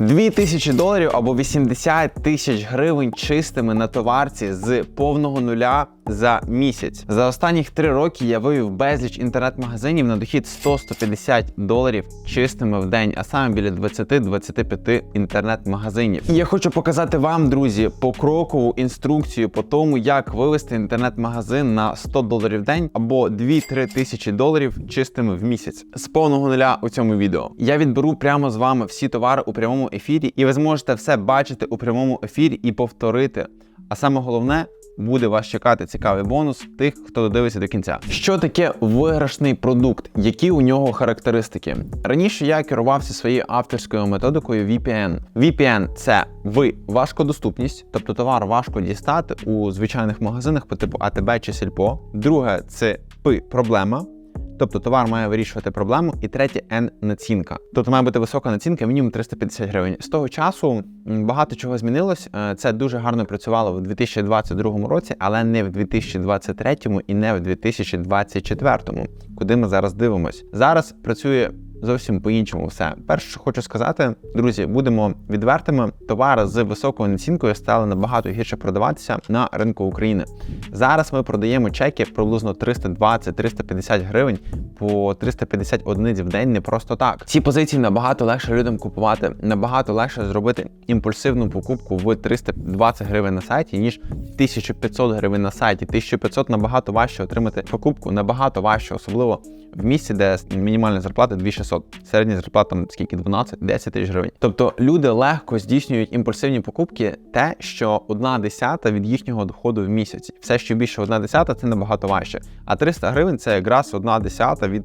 2000 доларів або 80 тисяч гривень чистими на товарці з повного нуля за місяць. За останніх три роки я вивів безліч інтернет-магазинів на дохід 100-150 доларів чистими в день, а саме біля 20-25 інтернет-магазинів. І я хочу показати вам, друзі, покрокову інструкцію по тому, як вивести інтернет-магазин на 100 доларів в день або 2-3 тисячі доларів чистими в місяць з повного нуля у цьому відео. Я відберу прямо з вами всі товари у прямому ефірі, і ви зможете все бачити у прямому ефірі і повторити. А саме головне. Буде вас чекати цікавий бонус тих, хто додивиться до кінця. Що таке виграшний продукт? Які у нього характеристики? Раніше я керувався своєю авторською методикою VPN. VPN – це ви важкодоступність, тобто товар важко дістати у звичайних магазинах по типу АТБ чи Сільпо. Друге це П проблема. Тобто товар має вирішувати проблему, і третє N націнка. Тобто має бути висока націнка, мінімум 350 гривень. З того часу багато чого змінилось. Е, Це дуже гарно працювало в 2022 році, але не в 2023 і не в 2024, куди ми зараз дивимось. Зараз працює. Зовсім по-іншому все. Перше, що хочу сказати, друзі, будемо відвертими. Товари з високою націнкою стали набагато гірше продаватися на ринку України. Зараз ми продаємо чеки приблизно 320-350 гривень по 350 одиниць в день не просто так. Ці позиції набагато легше людям купувати, набагато легше зробити імпульсивну покупку в 320 гривень на сайті, ніж 1500 гривень на сайті. 1500 набагато важче отримати покупку, набагато важче, особливо в місці, де мінімальна зарплата 2600, середня зарплата там скільки 12-10 тисяч гривень. Тобто люди легко здійснюють імпульсивні покупки, те, що одна десята від їхнього доходу в місяці. Все, що більше одна десята, це набагато важче. А 300 гривень це якраз одна десята від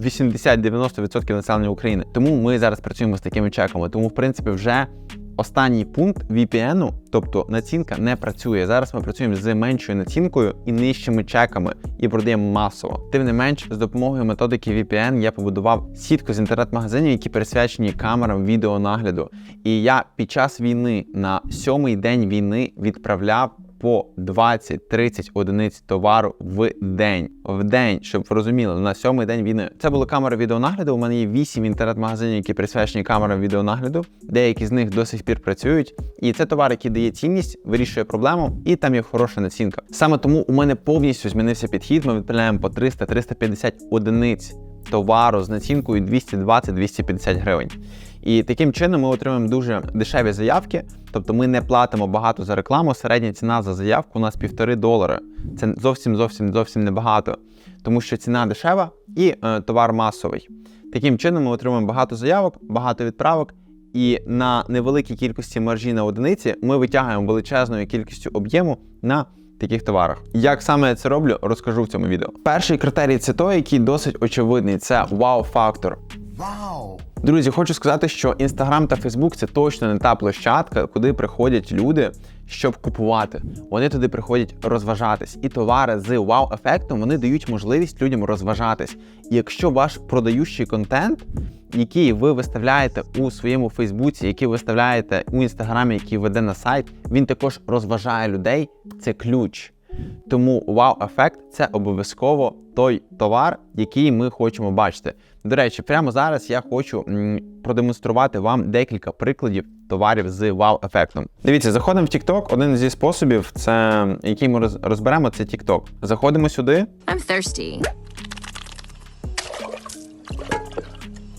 80-90% населення України. Тому ми зараз працюємо з такими чеками. Тому, в принципі, вже останній пункт VPN, тобто націнка, не працює. Зараз ми працюємо з меншою націнкою і нижчими чеками і продаємо масово. Тим не менш, з допомогою методики VPN я побудував сітку з інтернет-магазинів, які присвячені камерам відеонагляду. І я під час війни на сьомий день війни відправляв по 20-30 одиниць товару в день. В день, щоб ви розуміли, на сьомий день війни. Це були камери відеонагляду. У мене є 8 інтернет-магазинів, які присвячені камерам відеонагляду. Деякі з них до сих пір працюють. І це товар, який дає цінність, вирішує проблему, і там є хороша націнка. Саме тому у мене повністю змінився підхід. Ми відправляємо по 300-350 одиниць товару з націнкою 220-250 гривень. І таким чином ми отримуємо дуже дешеві заявки, тобто ми не платимо багато за рекламу. Середня ціна за заявку у нас півтори долари. Це зовсім зовсім зовсім небагато, тому що ціна дешева і е, товар масовий. Таким чином ми отримуємо багато заявок, багато відправок. І на невеликій кількості маржі на одиниці ми витягуємо величезною кількістю об'єму на таких товарах. Як саме я це роблю, розкажу в цьому відео. Перший критерій це той, який досить очевидний. Це вау-фактор. Друзі, хочу сказати, що Інстаграм та Фейсбук це точно не та площадка, куди приходять люди, щоб купувати. Вони туди приходять розважатись. І товари з вау-ефектом вони дають можливість людям розважатись. І якщо ваш продаючий контент, який ви виставляєте у своєму Фейсбуці, який виставляєте у інстаграмі, який веде на сайт, він також розважає людей. Це ключ. Тому вау-ефект це обов'язково той товар, який ми хочемо бачити. До речі, прямо зараз я хочу продемонструвати вам декілька прикладів товарів з вау-ефектом. Дивіться, заходимо в TikTok. Один зі способів, це який ми розберемо, це TikTok. Заходимо сюди. I'm thirsty.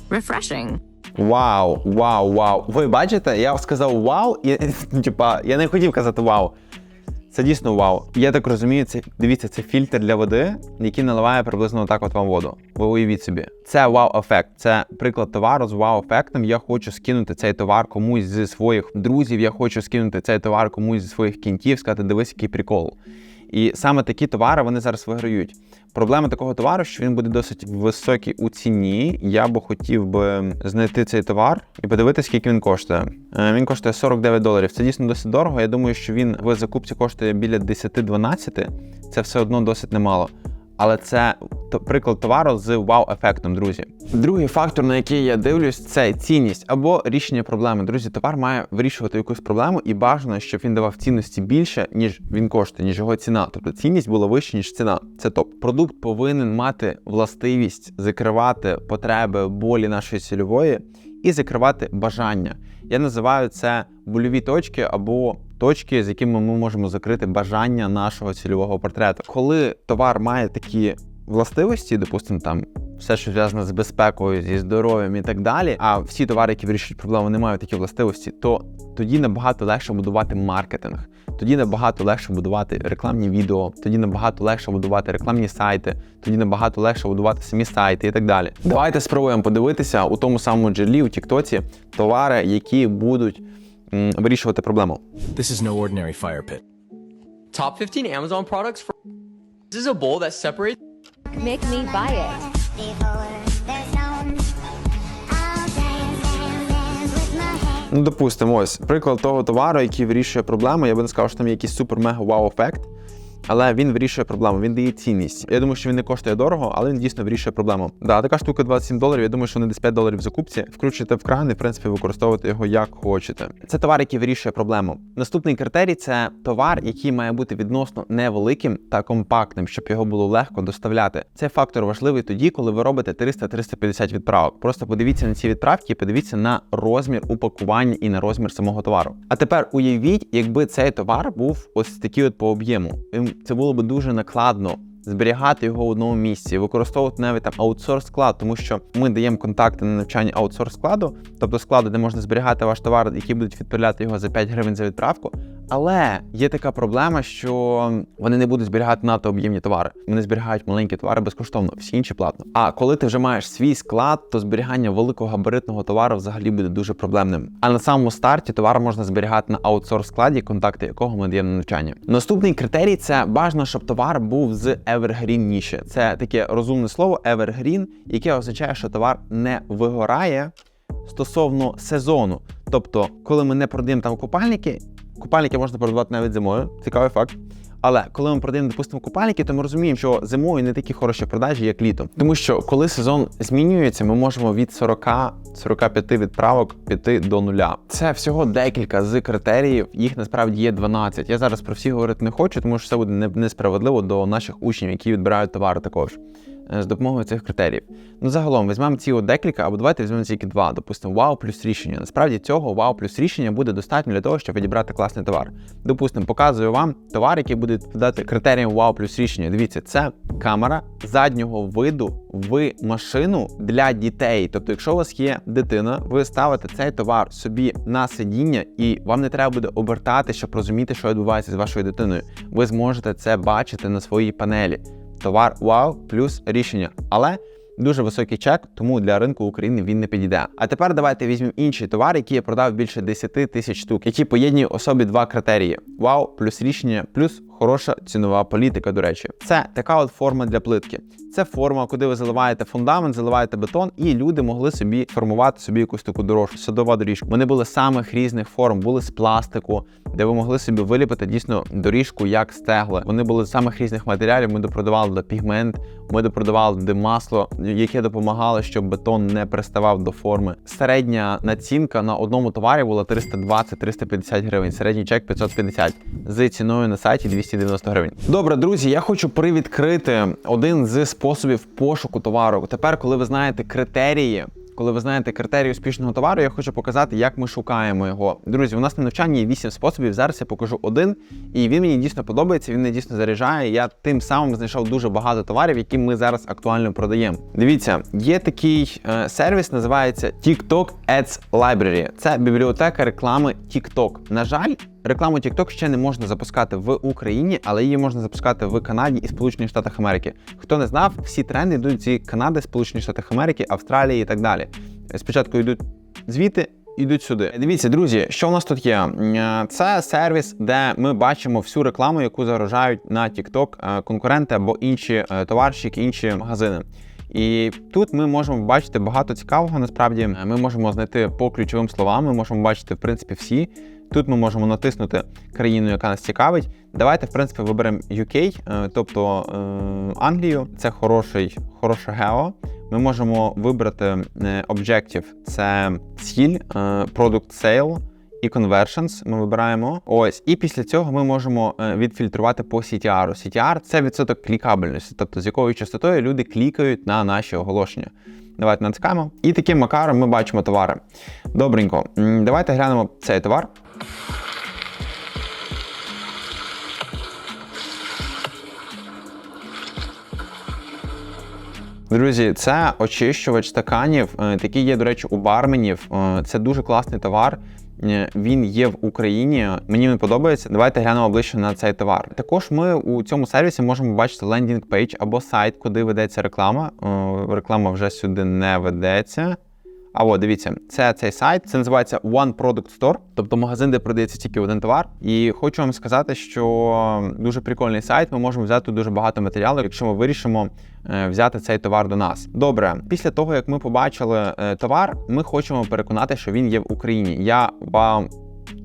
Refreshing. Вау, вау, вау. Ви бачите, я сказав вау, і типа я не хотів казати вау. Це дійсно вау. Я так розумію, це дивіться, це фільтр для води, який наливає приблизно так от вам воду. Ви уявіть собі. Це вау-ефект. Це приклад товару з вау-ефектом. Я хочу скинути цей товар комусь зі своїх друзів. Я хочу скинути цей товар комусь зі своїх кінтів, сказати, дивись, який прикол. І саме такі товари вони зараз виграють. Проблема такого товару, що він буде досить високий у ціні. Я би хотів би знайти цей товар і подивитися, скільки він коштує. Е, Він коштує 49 доларів. Це дійсно досить дорого. Я думаю, що він в закупці коштує біля 10-12. Це все одно досить немало. Але це приклад товару з вау-ефектом, друзі. Другий фактор, на який я дивлюсь, це цінність або рішення проблеми. Друзі, товар має вирішувати якусь проблему, і бажано, щоб він давав цінності більше, ніж він коштує, ніж його ціна. Тобто цінність була вища, ніж ціна. Це топ. Продукт повинен мати властивість закривати потреби болі нашої цільової і закривати бажання. Я називаю це больові точки або точки, з якими ми можемо закрити бажання нашого цільового портрету. Коли товар має такі властивості, допустимо, там все, що зв'язано з безпекою, зі здоров'ям і так далі. А всі товари, які вирішують проблему, не мають такі властивості, то тоді набагато легше будувати маркетинг. Тоді набагато легше будувати рекламні відео, тоді набагато легше будувати рекламні сайти, тоді набагато легше будувати самі сайти і так далі. Давайте спробуємо подивитися у тому самому джерлі, у Тіктоці, товари, які будуть м, вирішувати проблему. This is no ordinary fire pit. Top 15 Amazon products for. This is a bowl that separates. Make me buy it. Ну, допустимо, ось приклад того товару, який вирішує проблему. Я би не сказав, що там є якийсь супер мега вау ефект. Але він вирішує проблему, він дає цінність. Я думаю, що він не коштує дорого, але він дійсно вирішує проблему. Да, така штука 27 доларів. Я думаю, що вони десь 5 доларів в закупці. Вкручуєте в кран і, в принципі, використовуєте його як хочете. Це товар, який вирішує проблему. Наступний критерій це товар, який має бути відносно невеликим та компактним, щоб його було легко доставляти. Цей фактор важливий тоді, коли ви робите 300-350 відправок. Просто подивіться на ці відправки, подивіться на розмір упакування і на розмір самого товару. А тепер уявіть, якби цей товар був ось такий от по об'єму. Ем, Це було б дуже накладно. Зберігати його в одному місці, використовувати навіть там аутсорс склад, тому що ми даємо контакти на навчання аутсорс складу, тобто складу, де можна зберігати ваш товар, які будуть відправляти його за 5 гривень за відправку. Але є така проблема, що вони не будуть зберігати надто об'ємні товари. Вони зберігають маленькі товари безкоштовно, всі інші платно. А коли ти вже маєш свій склад, то зберігання великого габаритного товару взагалі буде дуже проблемним. А на самому старті товар можна зберігати на аутсорс складі, контакти якого ми даємо на навчання. Наступний критерій це бажано, щоб товар був з evergreen ніші. Це таке розумне слово evergreen, яке означає, що товар не вигорає стосовно сезону. Тобто, коли ми не продаємо там купальники, купальники можна продавати навіть зимою, цікавий факт. Але коли ми продаємо, допустимо, купальники, то ми розуміємо, що зимою не такі хороші продажі, як літом. Тому що коли сезон змінюється, ми можемо від 40-45 відправок піти до нуля. Це всього декілька з критеріїв. Їх насправді є 12. Я зараз про всі говорити не хочу, тому що це буде несправедливо до наших учнів, які відбирають товари також. Е, З допомогою цих критеріїв. Ну, загалом, візьмемо ці декілька, або давайте візьмемо тільки два. Допустимо, вау плюс рішення. Насправді цього вау плюс рішення буде достатньо для того, щоб відібрати класний товар. Допустимо, показую вам товар, який буде відповідати критеріям вау плюс рішення. Дивіться, це камера заднього виду в машину для дітей. Тобто, якщо у вас є дитина, ви ставите цей товар собі на сидіння, і вам не треба буде обертати, щоб розуміти, що відбувається з вашою дитиною. Ви зможете це бачити на своїй панелі. Товар вау плюс рішення. Але дуже високий чек, тому для ринку України він не підійде. А тепер давайте візьмемо інший товар, який я продав більше 10 тисяч штук, які поєднують особі два критерії: вау плюс рішення, плюс хороша цінова політика. До речі, це така от форма для плитки. Це форма, куди ви заливаєте фундамент, заливаєте бетон, і люди могли собі формувати собі якусь таку дорожку, садова доріжка. Вони були самих різних форм, були з пластику, де ви могли собі виліпити дійсно доріжку як стегла. Вони були з самих різних матеріалів. Ми допродавали до пігмент, ми допродавали до масло, яке допомагало, щоб бетон не приставав до форми. Середня націнка на одному товарі була 320-350 гривень. Середній чек 550 з ціною на сайті 290 гривень. Добре, друзі, я хочу привідкрити один з способів пошуку товару. Тепер, коли ви знаєте критерії. Коли ви знаєте критерії успішного товару, я хочу показати, як ми шукаємо його. Друзі, у нас на навчанні є 8 способів. Зараз я покажу один, і він мені дійсно подобається. Він мене дійсно заряджає. Я тим самим знайшов дуже багато товарів, які ми зараз актуально продаємо. Дивіться, є такий е, сервіс, називається TikTok Ads Library. Це бібліотека реклами TikTok. На жаль. Рекламу TikTok ще не можна запускати в Україні, але її можна запускати в Канаді і Сполучених Штатах Америки. Хто не знав, всі тренди йдуть зі Канади, Сполучених Штатів Америки, Австралії і так далі. Спочатку йдуть звідти. Йдуть сюди. Дивіться, друзі, що у нас тут є? Е, Це сервіс, де ми бачимо всю рекламу, яку заражають на TikTok е, конкуренти або інші е, товарщики, інші магазини. І тут ми можемо бачити багато цікавого. Насправді ми можемо знайти по ключовим словам, ми можемо бачити в принципі всі. Тут ми можемо натиснути країну, яка нас цікавить. Давайте, в принципі, виберемо UK, е, тобто е, Англію. Це хороший, хороше гео. Ми можемо вибрати е, Objective, це ціль, Product Sale і Conversions. Ми вибираємо. Ось. І після цього ми можемо відфільтрувати по CTR. CTR – це відсоток клікабельності, тобто з якою частотою люди клікають на наші оголошення. Давайте натискаємо. І таким макаром ми бачимо товари. Добренько. Давайте глянемо цей товар. Друзі, це очищувач стаканів. е, Такий є, до речі, у барменів. Е, Це дуже класний товар. Е, Він є в Україні. Мені він подобається. Давайте глянемо ближче на цей товар. Також ми у цьому сервісі можемо бачити лендінг пейдж або сайт, куди ведеться реклама. Реклама вже сюди не ведеться. А от дивіться, це цей сайт. Це називається One Product Store, тобто магазин, де продається тільки один товар. І хочу вам сказати, що дуже прикольний сайт. Ми можемо взяти дуже багато матеріалу, якщо ми вирішимо е, взяти цей товар до нас. Добре, після того як ми побачили е, товар, ми хочемо переконати, що він є в Україні. Я вам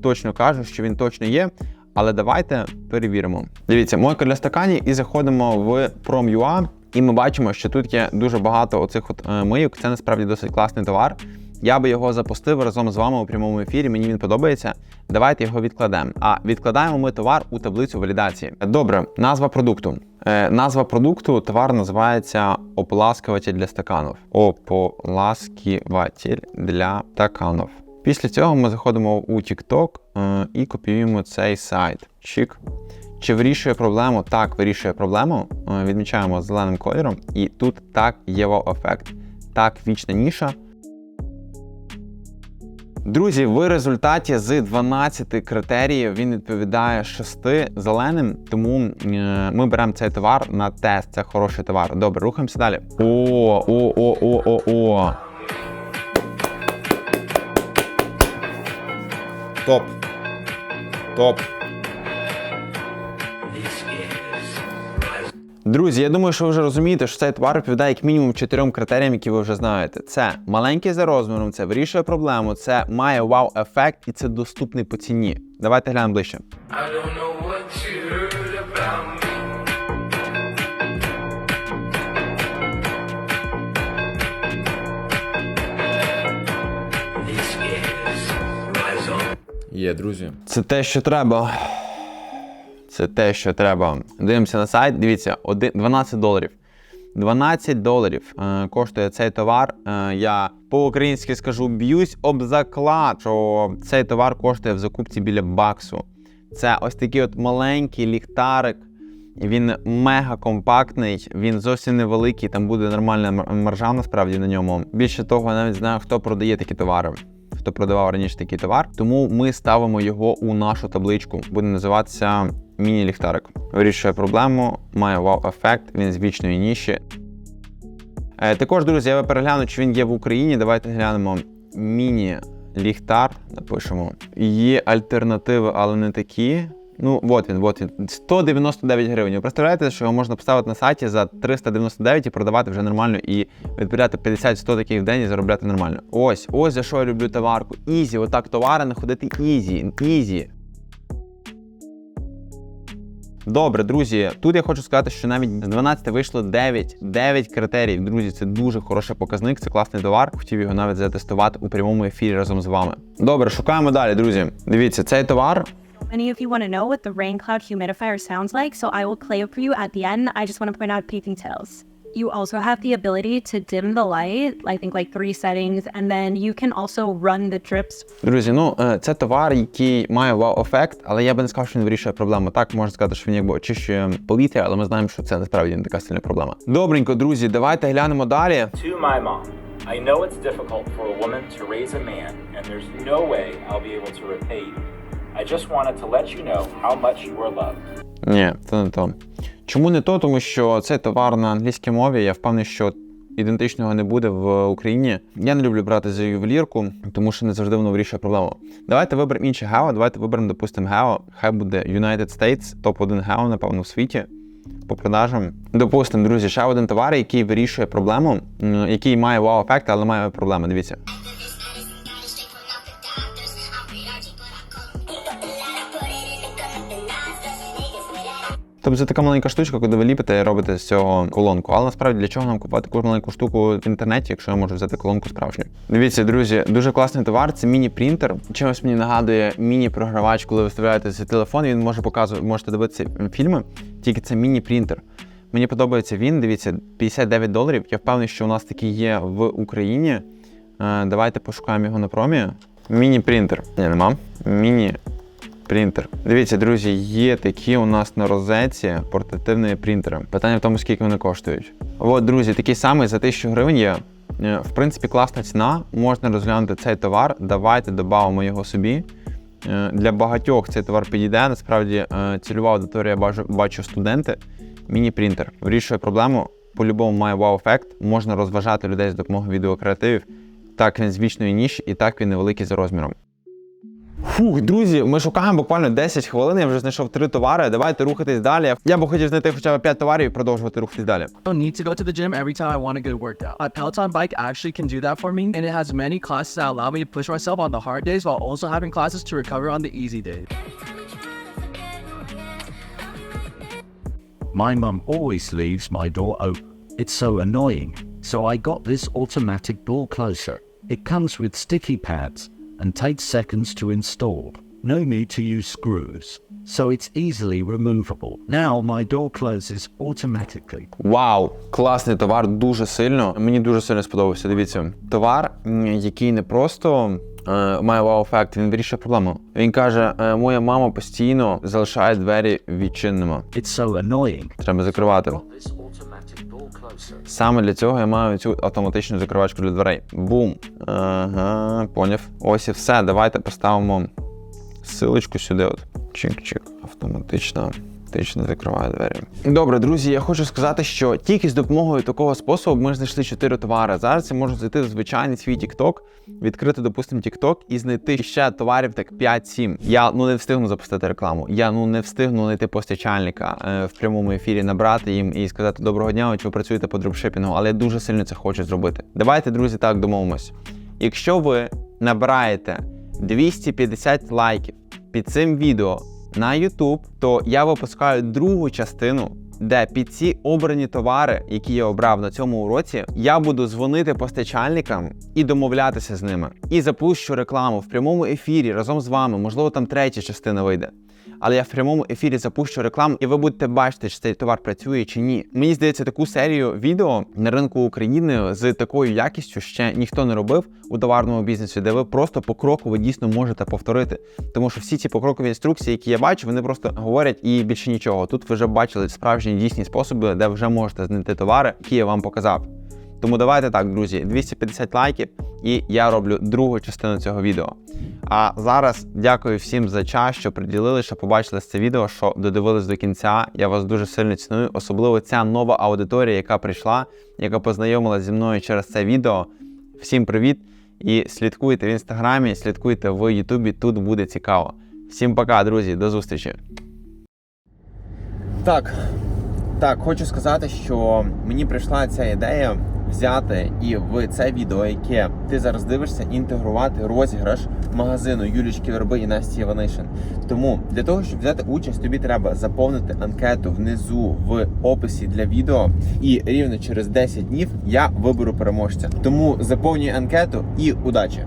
точно кажу, що він точно є. Але давайте перевіримо. Дивіться, мойка для стаканів і заходимо в Prom.ua, і ми бачимо, що тут є дуже багато оцих от е, мийок. Це насправді досить класний товар. Я би його запустив разом з вами у прямому ефірі. Мені він подобається. Давайте його відкладемо. А відкладаємо ми товар у таблицю валідації. Добре, назва продукту. Е, назва продукту товар називається ополаскуватель для стаканів. Ополаскуватель для стаканів. Після цього ми заходимо у TikTok е, і копіюємо цей сайт. Чик. Чи вирішує проблему? Так, вирішує проблему. Е, Відмічаємо зеленим кольором. І тут так є вау-ефект. Так, вічна ніша. Друзі, в результаті з 12 критеріїв він відповідає 6 зеленим, тому е, ми беремо цей товар на тест. Це хороший товар. Добре, рухаємося далі. О, о, о, о, о, о. Топ. Топ. Друзі, я думаю, що ви вже розумієте, що цей товар відповідає як мінімум чотирьом критеріям, які ви вже знаєте. Це маленький за розміром, це вирішує проблему, це має вау-ефект і це доступний по ціні. Давайте глянемо ближче. Є, друзі. Це те, що треба. Це те, що треба. Дивимося на сайт. Дивіться, один- 12 доларів. 12 доларів е, коштує цей товар. Е, я по-українськи скажу б'юсь об заклад, що цей товар коштує в закупці біля баксу. Це ось такий от маленький ліхтарик. Він мега компактний, він зовсім невеликий, там буде нормальна маржа насправді на ньому. Більше того, я навіть знаю, хто продає такі товари, хто продавав раніше такий товар. Тому ми ставимо його у нашу табличку. Буде називатися міні-ліхтарик. Вирішує проблему, має вау-ефект, він з вічної ніші. Е, також, друзі, я перегляну, чи він є в Україні. Давайте глянемо міні-ліхтар. Напишемо. Є альтернативи, але не такі. Ну, от він, от він. 199 гривень. Ви представляєте, що його можна поставити на сайті за 399 і продавати вже нормально і відправляти 50-100 таких в день і заробляти нормально. Ось, ось за що я люблю товарку. Ізі, отак товари знаходити ізі. Ізі. Добре, друзі, тут я хочу сказати, що навіть з 12 вийшло 9. 9 критеріїв. Друзі, це дуже хороший показник, це класний товар. Хотів його навіть затестувати у прямому ефірі разом з вами. Добре, шукаємо далі, друзі. Дивіться, цей товар Many of you want to know what the rain cloud humidifier sounds like, so I will play it for you at the end. I just want to point out a few details. You also have the ability to dim the light, I think like three settings, and then you can also run the drips Друзі, ну е, це товар, який має вау-ефект, але я би не сказав, що він вирішує проблему. Так можна сказати, що він якби очищує повітря, але ми знаємо, що це насправді не така сильна проблема. Добренько, друзі, давайте глянемо далі. To my mom, I know it's difficult for a woman to raise a man, and there's no way I'll be able to repay you. I just wanted to let you know how much you are loved. Ні, це не то. Чому не то? Тому що цей товар на англійській мові. Я впевнений, що ідентичного не буде в Україні. Я не люблю брати за ювелірку, тому що не завжди воно вирішує проблему. Давайте виберемо інше гео. Давайте виберемо, допустимо, гео. Хай буде United States, топ-1 гео, напевно, в світі. По продажам. Допустимо, друзі, ще один товар, який вирішує проблему, який має вау-ефект, але має проблеми. Дивіться. Тобто це така маленька штучка, коли ви ліпите і робите з цього колонку. Але насправді для чого нам купувати таку маленьку штуку в інтернеті, якщо я можу взяти колонку справжню? Дивіться, друзі, дуже класний товар. Це міні-принтер. Чимось мені нагадує міні-програвач, коли ви вставляєте свій телефон, він може показувати, можете дивитися фільми. Тільки це міні-принтер. Мені подобається він. Дивіться, 59 доларів. Я впевнений, що у нас такий є в Україні. Е, давайте пошукаємо його на промі. Міні-принтер. Ні, нема. Міні. Принтер. Дивіться, друзі, є такі у нас на розетці портативні принтери. Питання в тому, скільки вони коштують. От, друзі, такий самий за 1000 гривень є. Е, В принципі, класна ціна. Можна розглянути цей товар. Давайте додамо його собі. Е, Для багатьох цей товар підійде. Насправді, е, цільова аудиторія бачу, бачу студенти. Міні-принтер вирішує проблему. По-любому має вау-ефект. Можна розважати людей з допомогою відеокреативів. Так він з вічної ніші, і так він невеликий за розміром. Фух, друзі, ми шукаємо буквально 10 хвилин. Я вже знайшов три товари. Давайте рухатись далі. Я б хотів знайти хоча б 5 товарів і продовжувати рухатись далі. I don't need to go to the gym every time I want to get worked out. A Peloton bike actually can do that for me, and it has many classes that allow me to push myself on the hard days while also having classes to recover on the easy days. My mum always leaves my door open. It's so annoying. So I got this automatic door closer. It comes with sticky pads and takes seconds to install. No need to use screws. So it's easily removable. Now my door closes automatically. Вау, класний товар, дуже сильно. Мені дуже сильно сподобався. Дивіться, товар, який не просто е, має вау-ефект, він вирішує проблему. Він каже: е, моя мама постійно залишає двері відчиненими. It's so annoying. Треба закривати. Саме для цього я маю цю автоматичну закривачку для дверей. Бум. Ага, поняв. Ось і все. Давайте поставимо силочку сюди. Чик-чик. Автоматично. Автоматично закриває двері. Добре, друзі, я хочу сказати, що тільки з допомогою такого способу ми знайшли 4 товари. Зараз я можу зайти в звичайний свій TikTok, відкрити, допустимо, TikTok і знайти ще товарів так 5-7. Я ну не встигну запустити рекламу. Я ну не встигну знайти постачальника е, в прямому ефірі, набрати їм і сказати доброго дня, чи ви працюєте по дропшипінгу, але я дуже сильно це хочу зробити. Давайте, друзі, так домовимось. Якщо ви набираєте 250 лайків під цим відео на YouTube, то я випускаю другу частину, де під ці обрані товари, які я обрав на цьому уроці, я буду дзвонити постачальникам і домовлятися з ними. І запущу рекламу в прямому ефірі разом з вами. Можливо, там третя частина вийде. Але я в прямому ефірі запущу рекламу, і ви будете бачити, чи цей товар працює чи ні. Мені здається, таку серію відео на ринку України з такою якістю ще ніхто не робив у товарному бізнесі, де ви просто покроково дійсно можете повторити. Тому що всі ці покрокові інструкції, які я бачу, вони просто говорять і більше нічого. Тут ви вже бачили справжні дійсні способи, де вже можете знайти товари, які я вам показав. Тому давайте так, друзі, 250 лайків, і я роблю другу частину цього відео. А зараз дякую всім за час, що приділили, що побачили це відео, що додивились до кінця. Я вас дуже сильно ціную, особливо ця нова аудиторія, яка прийшла, яка познайомилася зі мною через це відео. Всім привіт! І слідкуйте в інстаграмі, слідкуйте в Ютубі, тут буде цікаво. Всім пока, друзі, до зустрічі. Так, так, хочу сказати, що мені прийшла ця ідея взяти і в це відео, яке ти зараз дивишся, інтегрувати розіграш магазину Юлічки Верби і Насті Іванишин. Тому для того, щоб взяти участь, тобі треба заповнити анкету внизу в описі для відео, і рівно через 10 днів я виберу переможця. Тому заповнюй анкету і удачі!